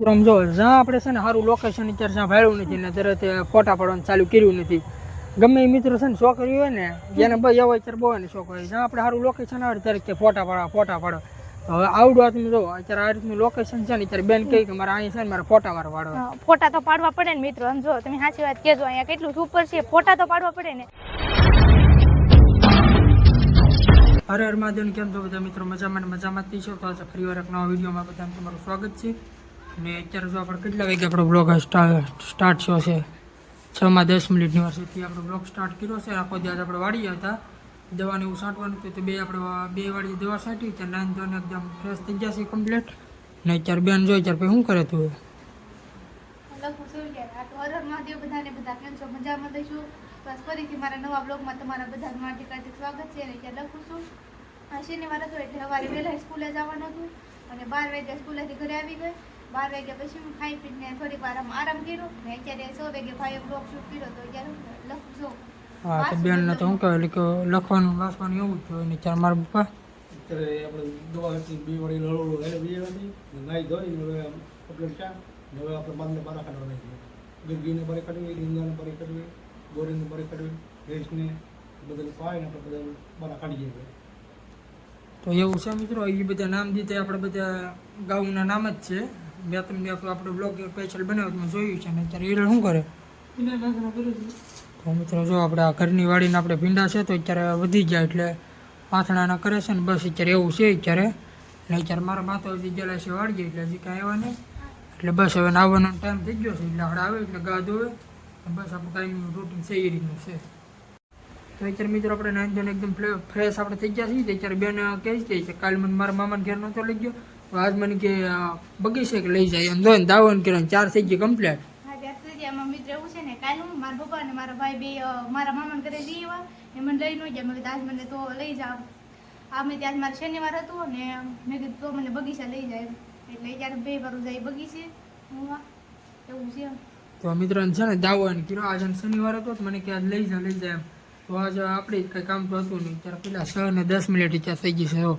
મિત્રો જો જ્યાં આપણે છે ને સારું લોકેશન અત્યારે જ્યાં ભાડ્યું નથી ને તરત ફોટા પાડવાનું ચાલુ કર્યું નથી. ગમે એ મિત્રો છે ને છોકરી હોય ને એને ભાઈ એવો અત્યારે બહુ ને છોકરી જ્યાં આપણે સારું લોકેશન આવે ત્યારે કે ફોટા પાડવા ફોટા પાડો. હવે આવડું તમે જો અત્યારે આ રીતનું લોકેશન છે ને અત્યારે બેન કહી કે મારે અહીંયા છે ને મારે ફોટા મારે પાડવા ફોટા તો પાડવા પડે ને મિત્રો સમજો તમે સાચી વાત કહેજો અહીંયા કેટલું સુપર છે ફોટા તો પાડવા પડે ને. હરે હર મહાદેવ કેમ છો બધા મિત્રો? મજામાં મજામાં જ છો? તો ફરી વાર એક નવા વિડીયોમાં બધાને તમારું સ્વાગત છે. અને અત્યારે જો આપણે કેટલા વાગે આપણો બ્લોગ સ્ટાર્ટ થયો છે? છ માં દસ મિનિટની વાર સુધી આપણો બ્લોગ સ્ટાર્ટ કર્યો છે. આખો દિવસ આપણે વાળી હતા. દવાને એવું છાંટવાનું હતું તો બે આપણે બે વાળી દવા છાંટી ત્યાં નાન ધોને એકદમ ફ્રેશ થઈ જશે કમ્પ્લીટ ને અત્યારે બેન જોઈ ત્યારે પછી શું કરે તું? બધા મજામાં દઈશું બસ ફરીથી મારા નવા બ્લોગમાં તમારા બધાનું હાર્દિક હાર્દિક સ્વાગત છે. અને ત્યાં લખું છું. શનિવાર હતો એટલે સવારે વહેલા સ્કૂલે જવાનું હતું અને બાર વાગ્યા સ્કૂલેથી ઘરે આવી ગઈ. બાર વાગ્યા પછી હું ખાઈ પીને થોડીક વાર આરામ કર્યો. ને અત્યારે સો વાગે ભાઈએ બ્લોક શૂટ કર્યો તો અત્યારે લખજો. હા તો બેનને તો શું કહેવાય કે લખવાનું લખવાનું એવું જ હોય. ને ચાર મારા બપા અત્યારે આપણે દવા હતી બે વળી લડો એને બે હતી. નાઈ ધોઈ ને હવે કપલેટ ચા ને હવે આપણે બાંધને બારા કાઢવા નાખીએ ગરગીને બારે કાઢવી રીંગાને બારે કાઢવી બોરીને બારે કાઢવી ભેંસને બધું પાય ને આપણે બધા બારા કાઢીએ છીએ તો એવું છે મિત્રો એ બધા નામ દીધે. આપણે બધા ગાઉના નામ જ છે. મેં તમને આપણો બ્લોગ સ્પેશિયલ બનાવ્યો તમે જોયું છે ને અત્યારે ઈડલ શું કરે? તો મિત્રો જો આપણે આ ઘરની વાડીને આપણે ભીંડા છે તો અત્યારે વધી જાય એટલે પાથણાના કરે છે ને બસ અત્યારે એવું છે અત્યારે. એટલે અત્યારે મારા માતા હજી ગયેલા છે વાળીએ એટલે હજી કાંઈ આવ્યા નહીં. એટલે બસ હવે આવવાનો ટાઈમ થઈ ગયો છે. એટલે આપણે આવે એટલે ગા ધોવે. બસ આપણું કાંઈ રૂટીન છે એ રીતનું છે. તો અત્યારે મિત્રો આપણે ધોઈને એકદમ ફ્રેશ આપણે થઈ ગયા છીએ. અત્યારે બેન કહે છે કાલ મને મારા મામાને ઘેર નહોતો લઈ ગયો. આજ મને કે બગીચે કે લઈ જાય. એમ જોઈને દાવન કર્યો ચાર થઈ ગઈ કમ્પ્લીટ મિત્ર એવું છે ને. કાલે હું મારા પપ્પા અને મારા ભાઈ બે મારા મામાને ઘરે જઈ આવ્યા એ મને લઈ ન ગયા. મેં કીધું આજ મને તો લઈ જાવ આ મેં ત્યાં મારે શનિવાર હતું ને મેં કીધું તો મને બગીચા લઈ જાય. એટલે ત્યારે બે વાર જાય બગીચે. હું એવું છે તો મિત્રોને છે ને દાવન કર્યો. આજે શનિવાર હતો મને કે આજ લઈ જા લઈ જાય તો આજે આપણે કંઈ કામ તો હતું નહીં. ત્યારે પેલા છ ને દસ મિનિટ ત્યાં થઈ ગઈ છે હો.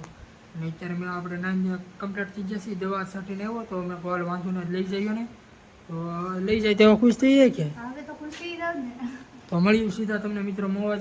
અને અત્યારે મેં આપણે નાની કમ્પ્લીટ થઈ જશે દવા છાંટીને આવ્યો તો મેં કોલ વાંધો ને લઈ જઈએ ને. તો લઈ જાય તેવા ખુશ થઈ જાય કે? તો મળ્યું સીધા તમને મિત્રો મોવા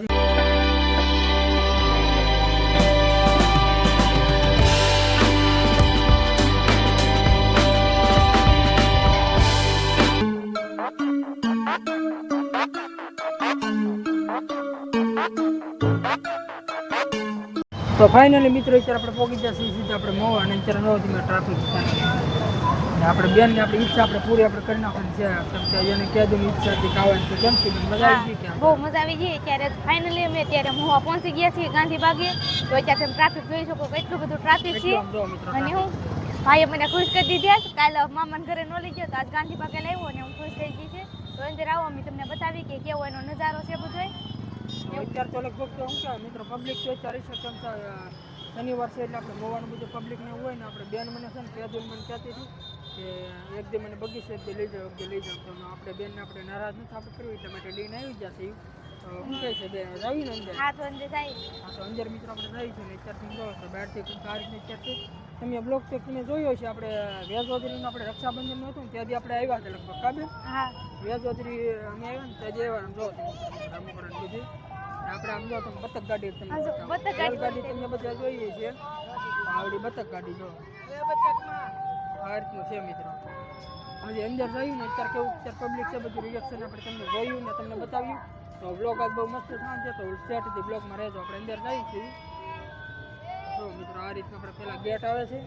તો ફાઇનલી મિત્રો અત્યારે આપણે પહોંચી જશે સીધા આપણે મોવા અને અત્યારે નવથી ટ્રાફિક અને આપણે બેનની આપણી ઈચ્છા આપણે પૂરી આપણે કરી નાખવાની છે. કેમ કે એને ઈચ્છા હતી ખાવાની તો કેમ છે મજા આવી ગઈ બહુ મજા આવી ગઈ. ત્યારે ફાઇનલી અમે ત્યારે મોવા પહોંચી ગયા છીએ ગાંધી બાગે. તો અત્યારે તમે ટ્રાફિક જોઈ શકો કેટલું બધું ટ્રાફિક છે. અને હું ભાઈએ મને ખુશ કરી દીધા કાલે મામાને ઘરે ન લઈ ગયો તો આજ ગાંધી પાકે લાવ્યો અને હું ખુશ થઈ ગઈ છે. તો અંદર આવો અમે તમને બતાવી કે કેવો એનો નજારો છે બધો અત્યારે તો લગભગ તો શું કહેવાય મિત્રો પબ્લિક છે છે કેમ શનિવાર છે એટલે આપણે ગોવાનું બધું પબ્લિક ને હોય ને આપણે બેન મને છે ને કેદુલ મને કહેતી હતી કે એક દી મને બગીચે એક દી લઈ જાઓ એક દી લઈ જાઓ. તો આપણે બેનને આપણે નારાજ નથી આપણે કરવી એટલા માટે લઈને આવી છે તો શું કહે છે બેન આવી ને અંદર? હા તો અંદર જાય હા તો અંદર મિત્રો આપણે જઈએ છીએ ને અત્યારે તમે જોવો છો બહારથી કંઈક તારીખ અત્યારથી તમે બ્લોક ચેક તમે જોયો છે આપણે વેજોદરીનું આપણે રક્ષાબંધન હતું ને ત્યાંથી આપણે આવ્યા હતા લગભગ કાબે હા. વેજોદરી અમે આવ્યા ને ત્યાં જેવા આમ જો રામકરણ બધી. આપણે આમ જો તમે બતક ગાડી તમને. બતક ગાડી તમને બધા જોઈએ છે. આવડી બતક ગાડી જો. આ રીતનું છે મિત્રો. હજી અંદર ને અત્યારે કેવું અત્યારે પબ્લિક છે બધું રિએક્શન આપણે તમને જોયું ને તમને બતાવ્યું. તો બ્લોગ આજ બહુ મસ્ત થવાનું છે તો સેટથી બ્લોગમાં રહેજો. આપણે અંદર જઈએ છીએ. જો મિત્રો આ રીતના આપણે પેલા ગેટ આવે છે.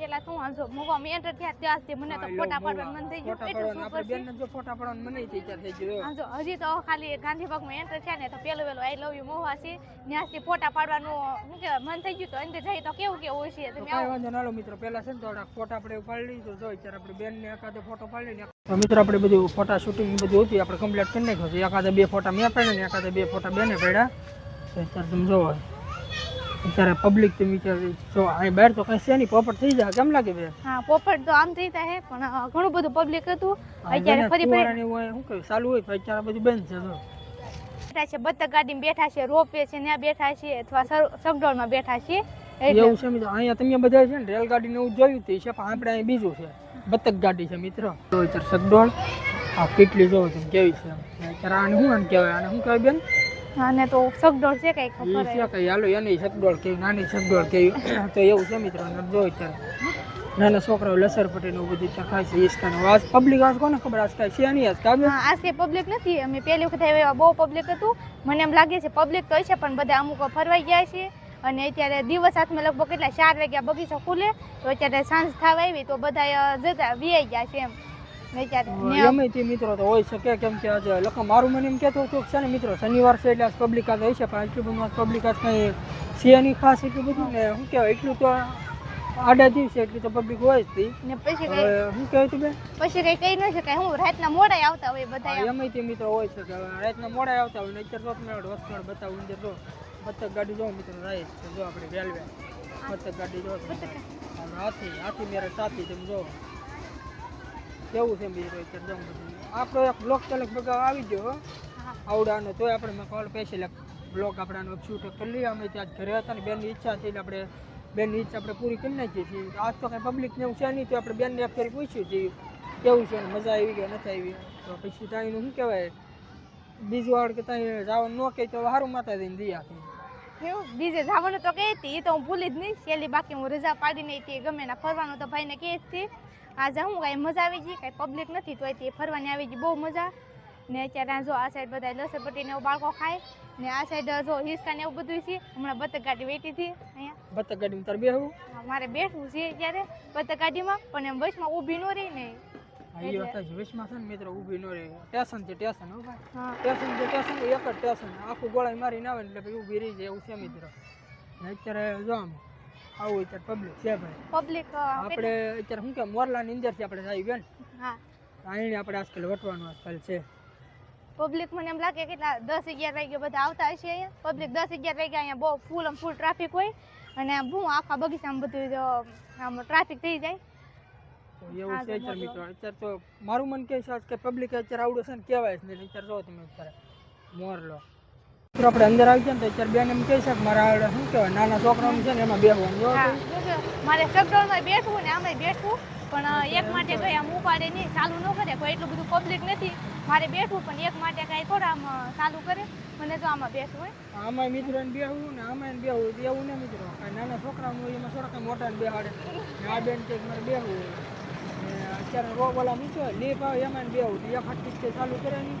પેલા તું આજો મોવા મે એન્ટર થયા ત્યારથી મને તો ફોટા પાડવાનું મન થઈ ગયું. ફોટા શું આપણે છે. જો ફોટા પાડવાનું મને થઈ ત્યારે થઈ ગયું આજો હજી તો ખાલી ગાંધીબાગમાં એન્ટર થયા ને તો પેલું પેલું આઈ લવ યુ મોવા છે. ત્યાંથી ફોટા પાડવાનું શું કે મન થઈ ગયું તો અંદર જઈ તો કેવું કેવું છે તો તમે આવો. વાંધો ના મિત્રો પેલા છે ને થોડા ફોટા આપણે પાડી લીધો. જો અત્યારે આપણે બેનને એકાદો ફોટો પાડી ને મિત્રો આપણે બધું ફોટા શૂટિંગ બધું હતું આપણે કમ્પ્લીટ કરી નાખ્યું છે. એકાદા બે ફોટા મેં પડ્યા ને એકાદા બે ફોટા બેને પડ્યા. તો તમે જોવો. અત્યારે પબ્લિક તમે વિચાર જો અહીં બહાર તો કાંઈ છે નહીં પોપટ થઈ જાય કેમ લાગે બે? હા પોપટ તો આમ થઈ જાય પણ ઘણું બધું પબ્લિક હતું. અત્યારે ફરી ફરી હોય, શું કહ્યું ચાલુ હોય તો અત્યારે બધું બંધ છે તો બેઠા છે બતક ગાડીમાં બેઠા છે રોપવે છે ત્યાં બેઠા છે અથવા સગડોળમાં બેઠા છે. એવું છે મિત્રો. અહીંયા તમે બધા છે ને રેલગાડી ને એવું જોયું તે છે પણ આપણે અહીં બીજું છે. બતક ગાડી છે મિત્રો. તો અત્યારે સગડોળ આ કેટલી જોવો તમે કેવી છે? અત્યારે આને શું આને કહેવાય? આને શું કહેવાય બેન? અને તો સગડોળ છે કઈ ખબર છે કઈ હાલો એની સગડોળ કે નાની સગડોળ કે તો એવું છે મિત્રો જો અત્યારે નાના છોકરાઓ લસર પટેલનું બધું ત્યાં ખાય છે ઈસકાનું આજ પબ્લિક આજ કોને ખબર? આજ કાંઈ છે નહીં આજ કાબે આજ કઈ પબ્લિક નથી. અમે પહેલી વખત આવ્યા બહુ પબ્લિક હતું. મને એમ લાગે છે પબ્લિક તો છે પણ બધા અમુક ફરવાઈ ગયા છે. અને અત્યારે દિવસ હાથમાં લગભગ કેટલા? ચાર વાગ્યા બગીચો ખુલે. તો અત્યારે સાંજ થવા આવી તો બધા જતા વીઆઈ ગયા છે એમ. ગમે તે મિત્રો તો હોઈ શકે કેમ કે આજે લખો મારું મને એમ કહેતો હતો છે ને મિત્રો શનિવાર છે એટલે આજ પબ્લિક આજ હોય છે પણ એટલું બધું પબ્લિક આજ કંઈ છે નહીં ખાસ એટલું બધું ને શું કહેવાય એટલું તો આડા દિવસે એટલી તો પબ્લિક હોય જ ને પછી કઈ શું કહેવાય તું બેન? પછી કઈ કહી ન શકાય. હું રાતના મોડા આવતા હોય બધા હા, એમાંય તે મિત્રો હોય છે કે રાતના મોડા આવતા હોય ને અત્યારે તો તમને વસ્તુ બતાવું અંદર જો બતક ગાડી જો મિત્રો રાઈટ છે જો આપણે રેલવે. બતક ગાડી જો હાથી હાથી મેરે સાથી તમે જો કેવું છે મિત્રો અત્યારે જો બધું આપણો એક બ્લોક ચાલક બગાવ આવી ગયો હો. આવડાનો તોય આપણે મેં કોલ લે બ્લોક આપણે આનો શૂટ કરી લઈએ અમે ત્યાં ઘરે હતા ને બેનની ઈચ્છા હતી એટલે આપણે બેનની ઈચ્છા આપણે પૂરી કરી નાખીએ છીએ. આજ તો કાંઈ પબ્લિકને એવું છે નહીં તો આપણે બેનને એક ફેરી પૂછ્યું છીએ કેવું છે મજા આવી કે નથી આવી? તો પછી ત્યાં શું કહેવાય? બીજું આવડ કે ત્યાં જવાનું ન કહે તો સારું માતા દઈને આપી. એવું? બીજે જવાનું તો કહેતી એ તો હું ભૂલી જ નહીં. છેલ્લી બાકી હું રજા પાડી હતી ગમે ના ફરવાનું તો ભાઈને કહે જ હતી આજે હું કાંઈ મજા આવી ગઈ કાંઈ પબ્લિક નથી તો તે ફરવાની આવી ગઈ બહુ મજા. ને અત્યારે આ જો આ સાઈડ બધા લસરપટ્ટીને એવું બાળકો ખાય ને આ સાઈડ જો હિસ્કા ને એવું બધું છે હમણાં બતક ગાડી વેઠી હતી અહીંયા. બતક ગાડીમાં તાર બેહવું? મારે બેઠવું છે અત્યારે બતક ગાડીમાં પણ એમ બસમાં ઊભી ન રહી ને. વિશમાં છે મિત્રો ઊભી ન રહે. ટેશન છે ટેશન હો ભાઈ. હા. છે સ્ટેશન એક જ સ્ટેશન આખું ગોળાઈ મારીને આવે એટલે ઊભી રહી જાય એવું છે મિત્રો. ને અત્યારે જો આમ આવું અત્યારે પબ્લિક છે ભાઈ. પબ્લિક આપણે અત્યારે શું કે મોરલાની અંદરથી આપણે જાય બેન હા. આઈને આપણે આજકાલ વટવાનું આજકાલ છે. પબ્લિક મને એમ લાગે કેટલા દસ અગિયાર વાગે બધા આવતા હશે અહીંયા. પબ્લિક દસ અગિયાર વાગે અહીંયા બહુ ફૂલ આમ ફૂલ ટ્રાફિક હોય. અને હું આખા બગીચામાં બધું આમ ટ્રાફિક થઈ જાય. એવું છે અત્યારે મિત્રો. અત્યારે તો મારું મન કહે છે આજ કે પબ્લિક અત્યારે આવડે છે ને કહેવાય છે ને અત્યારે જો તમે અત્યારે મોરલો. આપણે અંદર આવી ગયા ને તો અત્યારે બેન એમ કહે છે કે મારા આવડે શું કહેવાય નાના છોકરાનું છે ને એમાં બેસવાનું જો મારે શબ્દોમાં બેઠવું ને આમાં બેઠવું પણ એક માટે કઈ આમ ઉપાડે નહીં ચાલુ ન કરે કોઈ એટલું બધું પબ્લિક નથી મારે બેઠવું પણ એક માટે કાંઈ થોડા આમ ચાલુ કરે મને તો આમાં બેઠવું હોય. આમાં મિત્રો ને બેહવું ને આમાં બેહવું એવું ને મિત્રો નાના છોકરાનું હોય એમાં થોડા કાંઈ મોટા ને બેહાડે આ બેન કે મારે બેહવું અત્યારે રોગ ઓલા મૂક્યો લીપ આવે એમાં ને બેહવું એક હાથ ચાલુ કરે નહીં.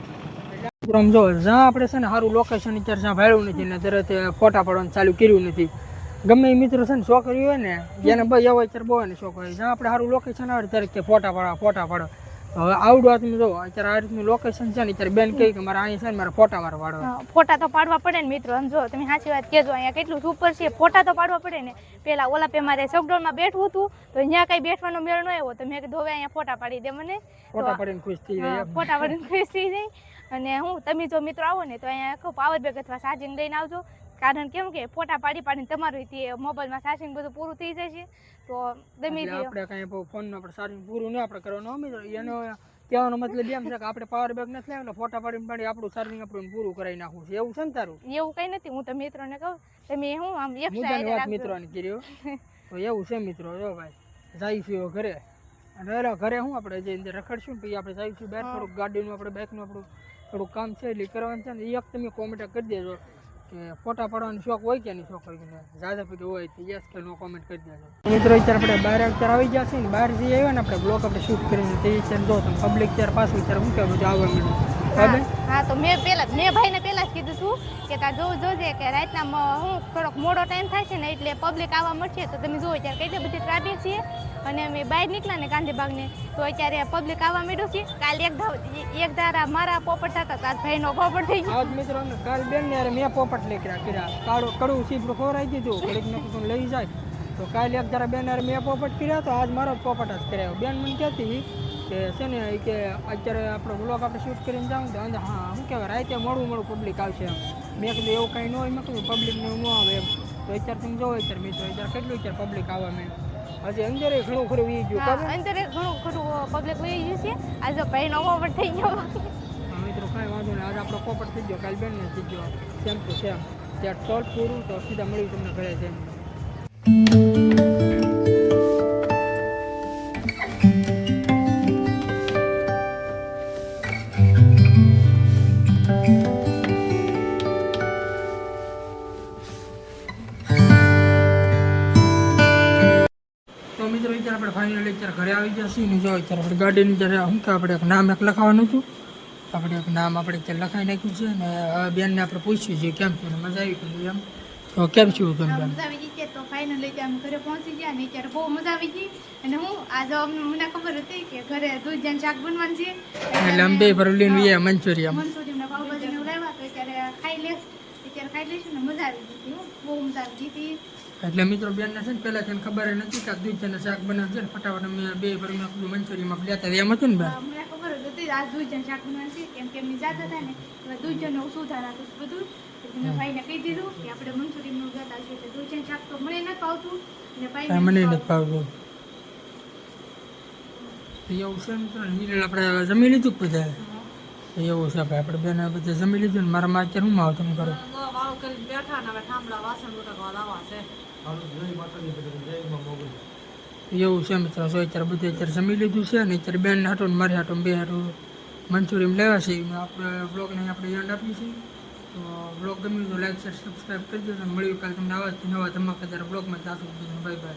એટલે જો, જ્યાં આપણે છે ને સારું લોકેશન અત્યારે જ્યાં ભાડ્યું નથી ને તરત ફોટા પાડવાનું ચાલુ કર્યું નથી. ગમે એ મિત્રો છે ને છોકરી હોય ને, જેને બસ એવો અત્યારે બહુ ને છોકરી જ્યાં આપણે સારું લોકેશન આવે ત્યારે કે ફોટા પાડવા, ફોટા પાડો તો હવે આવડું તમે જો અત્યારે આ રીતનું લોકેશન છે ને અત્યારે બેન કહે કે મારે અહીંયા છે ને મારા ફોટા મારા પાડવા ફોટા તો પાડવા પડે ને મિત્રો સમજો. તમે સાચી વાત કહેજો અહીંયા કેટલું સુપર છે. ફોટા તો પાડવા પડે ને. પેલા ઓલા પે મારે સગડોળમાં બેઠવું હતું તો અહીંયા કઈ બેઠવાનો મેળ ન આવ્યો. તો મેં કીધું હવે અહીંયા ફોટા પાડી દે મને. ફોટા પાડીને ખુશ થઈ જાય ફોટા પાડીને ખુશ થઈ જાય. અને હું તમે જો મિત્રો આવો ને તો અહીંયા પાવર બેગ અથવા ચાર્જિંગ લઈને આવજો. કારણ કેમ કે ફોટા પાડી પાડીને તમારું તે મોબાઈલમાં ચાર્જિંગ બધું પૂરું થઈ જશે તો તમે એટલે આપણે કાંઈ ફોન આપણે ચાર્જિંગ પૂરું ન આપણે કરવાનું અમે એનો કહેવાનો મતલબ એમ છે કે આપણે પાવર બેગ નથી લાવ્યો ફોટા પાડીને પાડી આપણું ચાર્જિંગ આપણું પૂરું કરાવી નાખવું છે. એવું છે ને તારું? એવું કઈ નથી. હું તો મિત્રોને કહું તમે હું આમ એક વાત મિત્રોને કર્યો તો એવું છે મિત્રો જો ભાઈ. જઈશું ઘરે. અને ઘરે હું આપણે જે રખડશું પછી આપણે જઈશું બહાર. થોડુંક ગાડીનું આપણે બાઇકનું આપણું થોડુંક કામ છે એટલે કરવાનું છે ને એક તમે કોમેન્ટ કરી દેજો. કે ફોટા પાડવાનો શોખ હોય કે નહીં છોકરીને જાદા પીધું હોય તો યસ કે નો કોમેન્ટ કરી દેજો. મિત્રો, અત્યારે આપણે બહાર અત્યારે આવી ગયા છે ને, બહાર જઈ આવ્યા ને આપણે બ્લોક આપણે શૂટ કરીને તે છે જો તમે પબ્લિક ત્યારે પાછું, અત્યારે કહેવું બધું આવવા મળ્યું બરાબર હા તો મેં પેલા મેં ભાઈને પેલા જ કીધું છું કે તાર જોવું જોજે કે રાતના હું થોડોક મોડો ટાઈમ થાય છે ને એટલે પબ્લિક આવવા મળશે તો તમે જોવો ત્યારે કેટલી બધી ટ્રાફિક છે. અને અમે બહાર નીકળ્યા ને ગાંધીબાગને તો અત્યારે પબ્લિક આવવા માંડ્યું છે. કાલે એક ધાવ એક ધારા મારા પોપટ થતા હતા ભાઈ ભાઈનો પોપટ થઈ ગયો. આજ મિત્રો ને કાલ બેન ને મેં પોપટ લેકરા કર્યા. કાળું કડું સીપડું ખોરાઈ દીધું ઘડીક ને લઈ જાય. તો કાલે એક ધારા બેન અરે મેં પોપટ કર્યા તો આજ મારો પોપટ જ કર્યો. બેન મને કહેતી કે છે ને કે અત્યારે આપણો બ્લોગ આપણે શૂટ કરીને જાઉં તો અંદર હા શું કહેવાય રાતે મોડું મોડું પબ્લિક આવશે એમ. મેં કીધું એવું કાંઈ ન હોય મેં કીધું પબ્લિકને ન આવે એમ. તો અત્યારે તમે જોવો અત્યારે મિત્રો અત્યારે કેટલું અત્યારે પબ્લિક આવે મેં હજી અંદર એ ઘણું ખરું વી ગયું અંદર ઘણું ખરું પબ્લિક વહી ગયું છે. આજે ભાઈનો પોપટ થઈ ગયો. મિત્રો કાંઈ વાંધો નહીં. આજે આપણો પોપટ થઈ ગયો કાલ બેન ને થઈ ગયો. Same to same. ત્યાં ટોલ પૂરું તો સીધા મળ્યું તમને ઘરે જઈને ફાઇનલી અત્યારે ઘરે આવી જશે ને જો અત્યારે આપણે ગાડીની જ્યારે શું કે આપણે એક નામ એક લખાવાનું હતું. આપણે એક નામ આપણે અત્યારે લખાઈ નાખ્યું છે ને બેનને આપણે પૂછ્યું છે કેમ છે? મજા આવી ગઈ એમ. તો કેમ છું તમે બેન મજા આવી ગઈ કે તો ફાઇનલી અમે ઘરે પહોંચી ગયા ને અત્યારે બહુ મજા આવી ગઈ. અને હું આજે મને ખબર હતી કે ઘરે દૂધ જેમ શાક બનવાનું છે. એટલે અમે બે ભરું લઈને ગયા મંચુરિયમ મનસુરી ને પાવભાજી ને લાવ્યા તો અત્યારે ખાઈ લેશ અત્યારે ખાઈ લઈશું ને મજા આવી ગઈ. બહુ મજા આવી ગઈ એટલે મિત્રો બેનને છે ને પહેલાં તેને ખબર નથી કે દૂધ છે ને શાક બનાવે છે ને ફટાફટ અમે બે ભરીને આપણું મંચુરિયમ લેતા એમ હતું ને બેન મને ખબર જ હતી આ દૂધ જણ શાક બનવાનું કેમ કે એમની જાત હતા ને એટલે દૂધ જણ ઓછું રાખું બધું મેં ભાઈને કહી દીધું કે આપણે મંચુરિયનનું ગયા છીએ એટલે દૂધ જણ શાક તો મને નથી ભાવતું અને ભાઈને મને નથી નથી એવું છે મિત્રો નીરલ આપણે જમી લીધું બધા એવું છે ભાઈ આપણે બેન બધા જમી લીધું ને મારા માં અત્યારે હું માવ તમે કરો? બેઠા ને હવે થાંભલા વાસણ ઉટકવા લાવવા છે. એવું છે મિત્રો સો અત્યારે બધું અત્યારે જમી લીધું છે ને અત્યારે બેન હાટું ને મારી હાટું બે હાટું મંચુરિયમ લેવા છે. આપણે બ્લોગને આપણે એન્ડ આપીએ છીએ. તો બ્લોગ ગમ્યું તો લાઈક શેર સબસ્ક્રાઈબ કરી દેજો અને મળ્યું કાલે તમને આવા જ નવા ધમાકેદાર બ્લોગમાં ચાલુ બાય બાય